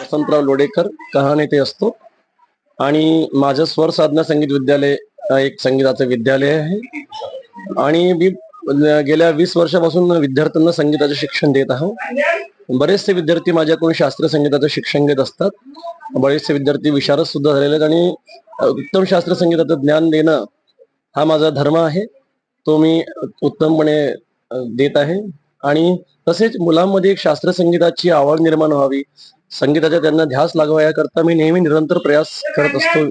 वसंतराव लोडेकर कहाणी ते असतो. आणि माझं स्वर साधना संगीत विद्यालय एक संगीताचं विद्यालय आहे. आणि मी गेल्या वीस वर्षापासून विद्यार्थ्यांना संगीताचे शिक्षण देत आहोत बरेचसे विद्यार्थी माझ्याकडून शास्त्रीय संगीताचं शिक्षण घेत असतात. बरेचसे विद्यार्थी विशारद सुद्धा झालेले आहेत आणि उत्तम शास्त्रीय संगीताचं ज्ञान देणं हा माझा धर्म आहे. तो मी उत्तमपणे देत आहे. आणि तसेच मुलांमध्ये एक शास्त्रीय संगीताची आवड निर्माण व्हावी. संगीताचा त्यांना ध्यास लागावा याकरता मी नेहमी निरंतर प्रयास करत असतो.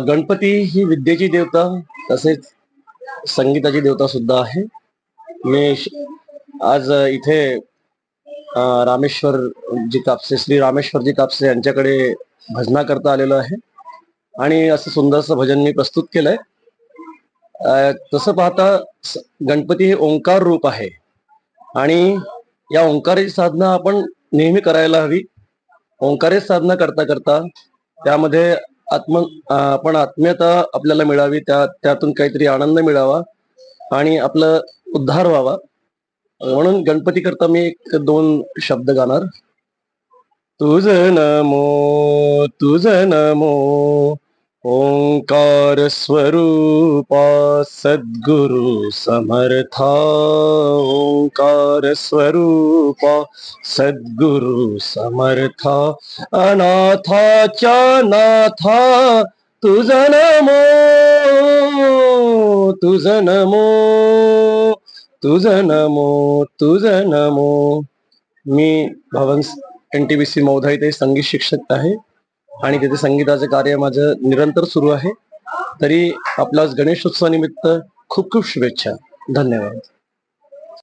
गणपती ही विद्येची देवता तसेच संगीताची देवता सुद्धा आहे. मी श- आज इथे रामेश्वर जी कापसे श्री रामेश्वरजी कापसे यांच्याकडे भजना करता आलेलो आहे. आणि असं सुंदरसं भजन मी प्रस्तुत केलंय. तसं पाहता गणपती हे ओंकार रूप आहे. आणि या ओंकाराची साधना आपण नेहमी करायला हवी. ओंकारेच साधना करता करता त्यामध्ये आत्म आपण आत्मीयता आपल्याला मिळावी त्या त्यातून काहीतरी आनंद मिळावा आणि आपलं उद्धार व्हावा. म्हणून गणपती करता मी एक दोन शब्द गाणार. तुझ नमो तुझ नमो, ओंकार स्वरूपा सद्गुरु समर्था, ओंकार स्वरूपा सद्गुरु समर्था, अनाथाच्या नाथा, तुझ नमो तुझ नमो. तुझ नमो तुझ नमो. मी Bhavan N T B C Mauda इथे संगीत शिक्षक आहे आणि तिथे संगीताचे कार्य माझं निरंतर सुरू आहे. तरी आपला गणेशोत्सवानिमित्त खूप खूप शुभेच्छा. धन्यवाद.